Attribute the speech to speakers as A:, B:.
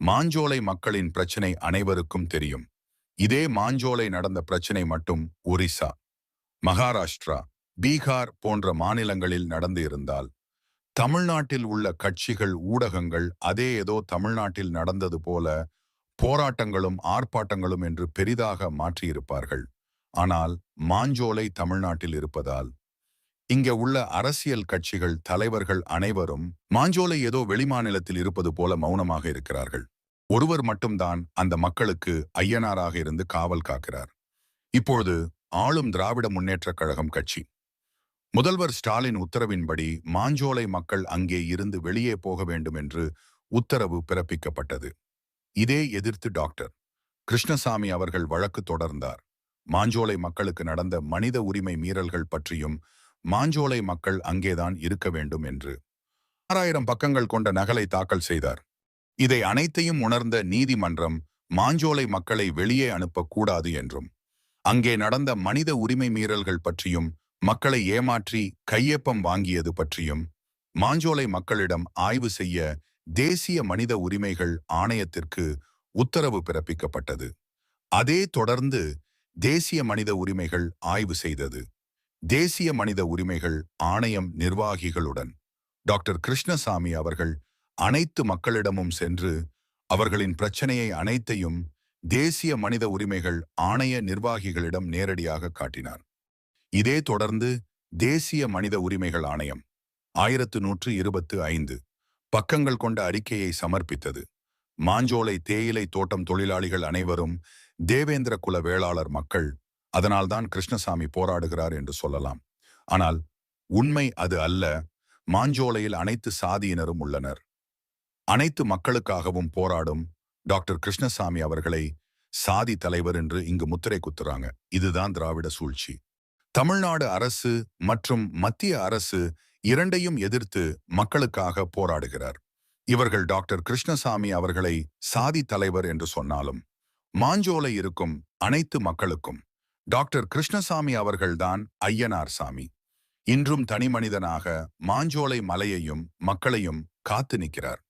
A: மாஞ்சோலை மக்களின் பிரச்சனை அனைவருக்கும் தெரியும். இதே மாஞ்சோலை நடந்த பிரச்சனை மட்டும் ஒரிசா மகாராஷ்டிரா பீகார் போன்ற மாநிலங்களில் நடந்து இருந்தால் தமிழ்நாட்டில் உள்ள கட்சிகள் ஊடகங்கள் அதே ஏதோ தமிழ்நாட்டில் நடந்தது போல போராட்டங்களும் ஆர்ப்பாட்டங்களும் என்று பெரிதாக மாற்றியிருப்பார்கள். ஆனால் மாஞ்சோலை தமிழ்நாட்டில் இருப்பதால் இங்க உள்ள அரசியல் கட்சிகள் தலைவர்கள் அனைவரும் மாஞ்சோலை ஏதோ வெளிமாநிலத்தில் இருப்பது போல மௌனமாக இருக்கிறார்கள். ஒருவர் மட்டும்தான் அந்த மக்களுக்கு ஐயனாராக இருந்து காவல் காக்கிறார். இப்பொழுது ஆளும் திராவிட முன்னேற்றக் கழகம் கட்சி. முதல்வர் ஸ்டாலின் உத்தரவின்படி மாஞ்சோலை மக்கள் அங்கே இருந்து வெளியே போக வேண்டும் என்று உத்தரவு பிறப்பிக்கப்பட்டது. இதே எதிர்த்து டாக்டர் கிருஷ்ணசாமி அவர்கள் வழக்கு தொடர்ந்தார். மாஞ்சோலை மக்களுக்கு நடந்த மனித உரிமை மீறல்கள் பற்றியும் மாஞ்சோலை மக்கள் அங்கேதான் இருக்க வேண்டும் என்று ஆறாயிரம் பக்கங்கள் கொண்ட நகலை தாக்கல் செய்தார். இதை அனைத்தையும் உணர்ந்த நீதிமன்றம் மாஞ்சோலை மக்களை வெளியே அனுப்பக்கூடாது என்றும் அங்கே நடந்த மனித உரிமை மீறல்கள் பற்றியும் மக்களை ஏமாற்றி கையொப்பம் வாங்கியது பற்றியும் மாஞ்சோலை மக்களிடம் ஆய்வு செய்ய தேசிய மனித உரிமைகள் ஆணையத்திற்கு உத்தரவு பிறப்பிக்கப்பட்டது. அதே தொடர்ந்து தேசிய மனித உரிமைகள் ஆய்வு செய்தது. தேசிய மனித உரிமைகள் ஆணையம் நிர்வாகிகளுடன் டாக்டர் கிருஷ்ணசாமி அவர்கள் அனைத்து மக்களிடமும் சென்று அவர்களின் பிரச்சனையை அனைத்தையும் தேசிய மனித உரிமைகள் ஆணைய நிர்வாகிகளிடம் நேரடியாக காட்டினார். இதே தொடர்ந்து தேசிய மனித உரிமைகள் ஆணையம் ஆயிரத்து நூற்று இருபத்து ஐந்து பக்கங்கள் கொண்ட அறிக்கையை சமர்ப்பித்தது. மாஞ்சோலை தேயிலை தோட்டம் தொழிலாளிகள் அனைவரும் தேவேந்திர குல வேளாளர் மக்கள் அதனால்தான் கிருஷ்ணசாமி போராடுகிறார் என்று சொல்லலாம். ஆனால் உண்மை அது அல்ல. மாஞ்சோலையில் அனைத்து சாதியினரும் உள்ளனர். அனைத்து மக்களுக்காகவும் போராடும் டாக்டர் கிருஷ்ணசாமி அவர்களை சாதி தலைவர் என்று இங்கு முத்திரை குத்துறாங்க. இதுதான் திராவிட சூழ்ச்சி. தமிழ்நாடு அரசு மற்றும் மத்திய அரசு இரண்டையும் எதிர்த்து மக்களுக்காக போராடுகிறார். இவர்கள் டாக்டர் கிருஷ்ணசாமி அவர்களை சாதி தலைவர் என்று சொன்னாலும் மாஞ்சோலை இருக்கும் அனைத்து மக்களுக்கும் டாக்டர் கிருஷ்ணசாமி அவர்கள்தான் ஐயனார் சாமி. இன்றும் தனிமனிதனாக மாஞ்சோலை மலையையும் மக்களையும் காத்து நிற்கிறார்.